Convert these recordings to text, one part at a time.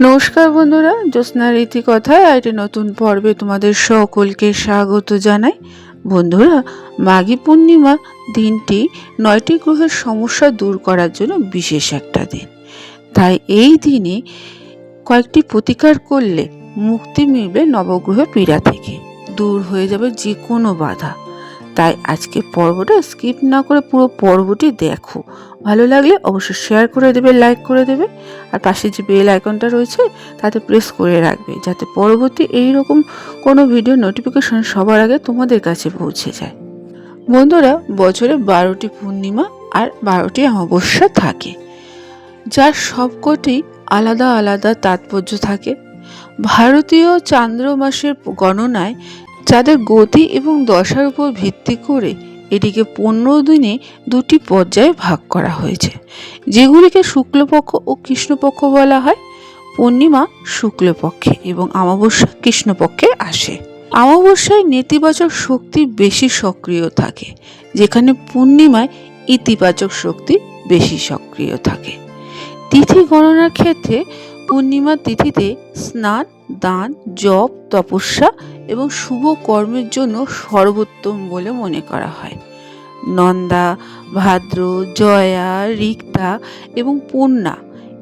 নমস্কার বন্ধুরা, জ্যোৎস্না রীতি কথায় একটি নতুন পর্বে তোমাদের সকলকে স্বাগত জানাই। বন্ধুরা, মাঘী পূর্ণিমা দিনটি নয়টি গ্রহের সমস্যা দূর করার জন্য বিশেষ একটা দিন। তাই এই দিনে কয়েকটি প্রতিকার করলে মুক্তি মিলবে নবগ্রহ পীড়া থেকে। দূর হয়ে যাবে যে কোনো বাধা। তাই আজকে পর্বটা স্কিপ না করে পুরো পর্বটি দেখো। ভালো লাগলে অবশ্যই শেয়ার করে দেবে লাইক করে দেবে। আর পাশে যে বেল আইকনটা রয়েছে, তাতে প্রেস করে রাখবে, যাতে পরবর্তী এই রকম কোনো ভিডিও নোটিফিকেশন সবার আগে তোমাদের কাছে পৌঁছে যায়। বন্ধুরা, বছরে বারোটি পূর্ণিমা আর বারোটি অমাবস্যা থাকে, যার সবকটি আলাদা আলাদা তাৎপর্য থাকে। ভারতীয় চান্দ্র মাসের গণনায় যাদের গতি এবং দশার উপর ভিত্তি করে এটিকে পনেরো দিনে দুটি পর্যায়ে ভাগ করা হয়েছে, যেগুলিকে শুক্লপক্ষ ও কৃষ্ণপক্ষ বলা হয়। পূর্ণিমা শুক্লপক্ষে এবং অমাবস্যা কৃষ্ণপক্ষে আসে। অমাবস্যায় নেতিবাচক শক্তি বেশি সক্রিয় থাকে, যেখানে পূর্ণিমায় ইতিবাচক শক্তি বেশি সক্রিয় থাকে। তিথি গণনার ক্ষেত্রে পূর্ণিমা তিথিতে স্নান দান, জপ, তপস্যা এবং শুভ কর্মের জন্য সর্বোত্তম বলে মনে করা হয়। নন্দা, ভাদ্র, জয়া, রিক্তা এবং পূর্ণা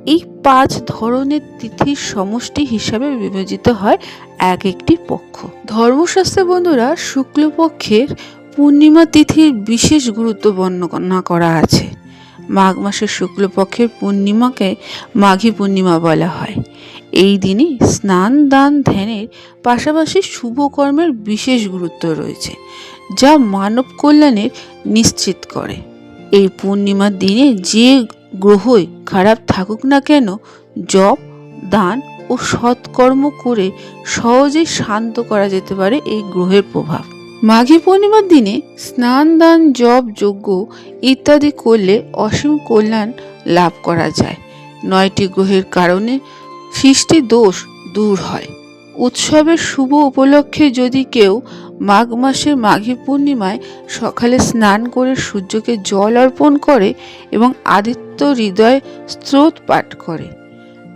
এই পাঁচ ধরনের তিথির সমষ্টি হিসাবে বিবেচিত হয় এক একটি পক্ষ। ধর্মশাস্ত্রে বন্ধুরা শুক্লপক্ষের পূর্ণিমা তিথির বিশেষ গুরুত্ব বর্ণনা করা আছে। মাঘ মাসের শুক্লপক্ষের পূর্ণিমাকে মাঘী পূর্ণিমা বলা হয়। এই দিনে স্নান, দান, ধ্যানের পাশাপাশি শুভ কর্মের বিশেষ গুরুত্ব রয়েছে, যা মানব কল্যাণের নিশ্চিত করে। এই পূর্ণিমার দিনে যে গ্রহই খারাপ থাকুক না কেন, জপ, দান ও সৎকর্ম করে সহজেই শান্ত করা যেতে পারে এই গ্রহের প্রভাব। মাঘী পূর্ণিমার দিনে স্নান, দান, জপ, যজ্ঞ ইত্যাদি করলে অসীম কল্যাণ লাভ করা যায়। নয়টি গ্রহের কারণে সৃষ্টি দোষ দূর হয়। উৎসবের শুভ উপলক্ষে যদি কেউ মাঘ মাসের মাঘী পূর্ণিমায় সকালে স্নান করে সূর্যকে জল অর্পণ করে এবং আদিত্য হৃদয় স্রোত পাঠ করে,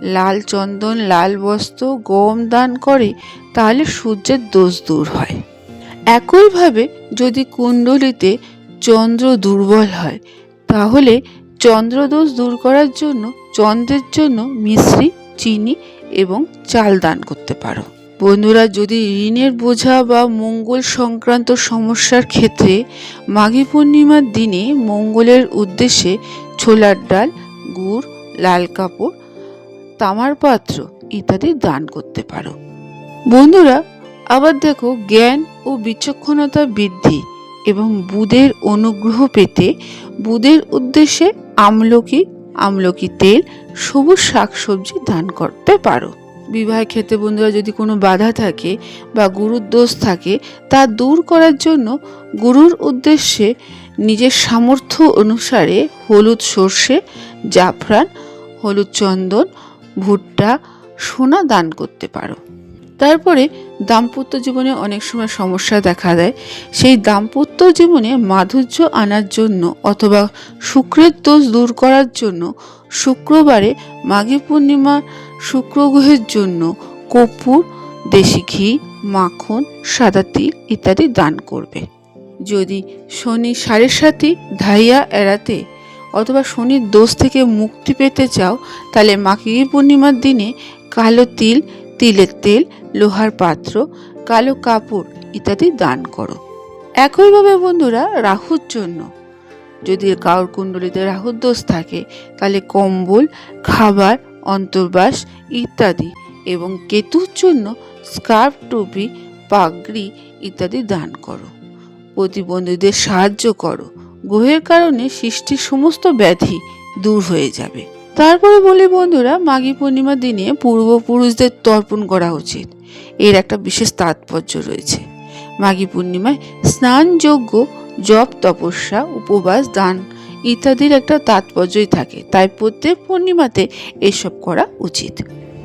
লাল চন্দন, লাল বস্ত্র, গম দান করে, তাহলে সূর্যের দোষ দূর হয়। একইভাবে যদি কুণ্ডলিতে চন্দ্র দুর্বল হয়, তাহলে চন্দ্রদোষ দূর করার জন্য চন্দ্রের জন্য মিশ্রি, চিনি এবং চাল দান করতে পারো। বন্ধুরা, যদি ঋণের বোঝা বা মঙ্গল সংক্রান্ত সমস্যার ক্ষেত্রে মাঘী পূর্ণিমার দিনে মঙ্গলের উদ্দেশ্যে ছোলার ডাল, গুড়, লাল কাপড়, তামার পাত্র ইত্যাদি দান করতে পারো। বন্ধুরা আবার দেখো জ্ঞান ও বিচক্ষণতা বৃদ্ধি এবং বুধের অনুগ্রহ পেতে বুধের উদ্দেশ্যে আমলকি আমলকি তেল সবুজ শাকসবজি দান করতে পারো। বিবাহ ক্ষেত্রে বন্ধুরা যদি কোনো বাধা থাকে বা গুরুর দোষ থাকে, তা দূর করার জন্য গুরুর উদ্দেশ্যে নিজের সামর্থ্য অনুসারে হলুদ সর্ষে, জাফরান, হলুদ চন্দন, ভুট্টা, সোনা দান করতে পারো। তারপরে দাম্পত্য জীবনে অনেক সময় সমস্যা দেখা দেয়। সেই দাম্পত্য জীবনে মাধুর্য আনার জন্য অথবা শুক্রের দোষ দূর করার জন্য শুক্রবারে মাঘী পূর্ণিমা শুক্রগ্রহের জন্য কর্পূর, দেশি ঘি, মাখন, সাদা তিল ইত্যাদি দান করবে। যদি শনি সাড়ে সাথী ধাইয়া এড়াতে অথবা শনির দোষ থেকে মুক্তি পেতে চাও, তাহলে মাঘী পূর্ণিমার দিনে কালো তিল তিলের তেল, লোহার পাত্র, কালো কাপড় ইত্যাদি দান করো। একইভাবে বন্ধুরা, রাহুর জন্য। যদি কাউর কুণ্ডলিতে রাহুর দোষ থাকে, তাহলে কম্বল, খাবার, অন্তর্বাস ইত্যাদি এবং কেতুর জন্য স্কার্ফ, টুপি, পাগড়ি ইত্যাদি দান করো। প্রতিবন্ধীদের সাহায্য করো। গ্রহের কারণে সৃষ্টির সমস্ত ব্যাধি দূর হয়ে যাবে। তারপরে বলি, বন্ধুরা, মাঘী পূর্ণিমার দিনে পূর্বপুরুষদের তর্পণ করা উচিত। এর একটা বিশেষ তাৎপর্য রয়েছে। মাঘী পূর্ণিমায় স্নানযোগ্য জপ, তপস্যা, উপবাস, দান ইত্যাদির একটা তাৎপর্যই থাকে। তাই প্রত্যেক পূর্ণিমাতে এসব করা উচিত।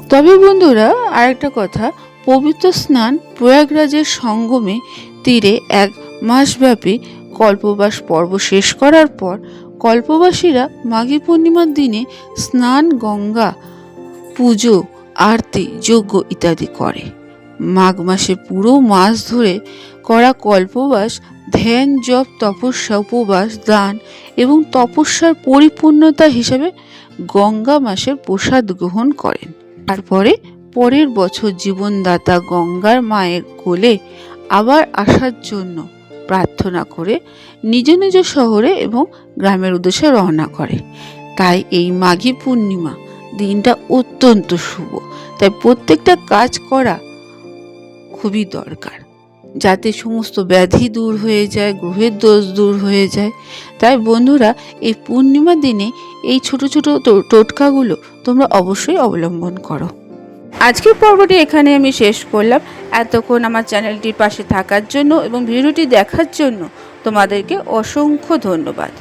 তবে বন্ধুরা, আরেকটা কথা, পবিত্র স্নান প্রয়াগরাজের সঙ্গমে তীরে এক মাসব্যাপী কল্পবাস পর্ব শেষ করার পর কল্পবাসীরা মাঘী পূর্ণিমার দিনে স্নান, গঙ্গা, পুজো, আরতি, যজ্ঞ ইত্যাদি করে। মাঘ মাসে পুরো মাস ধরে করা কল্পবাস, ধ্যান, জপ, তপস্যা, উপবাস, দান এবং তপস্যার পরিপূর্ণতা হিসাবে গঙ্গা মাসের প্রসাদ গ্রহণ করেন। তারপরে পরের বছর জীবনদাতা গঙ্গার মায়ের কোলে আবার আসার জন্য প্রার্থনা করে নিজ নিজ শহরে এবং গ্রামের উদ্দেশ্যে রওনা করে। তাই এই মাঘী পূর্ণিমা দিনটা অত্যন্ত শুভ। তাই প্রত্যেকটা কাজ করা খুবই দরকার। যাতে সমস্ত ব্যাধি দূর হয়ে যায়, গ্রহের দোষ দূর হয়ে যায়। তাই বন্ধুরা, এই পূর্ণিমা দিনে এই ছোট ছোট টোটকাগুলো তোমরা অবশ্যই অবলম্বন করো। আজকের পর্বটি এখানে আমি শেষ করলাম। এতক্ষণ আমার চ্যানেলটির পাশে থাকার জন্য এবং ভিডিওটি দেখার জন্য তোমাদেরকে অসংখ্য ধন্যবাদ।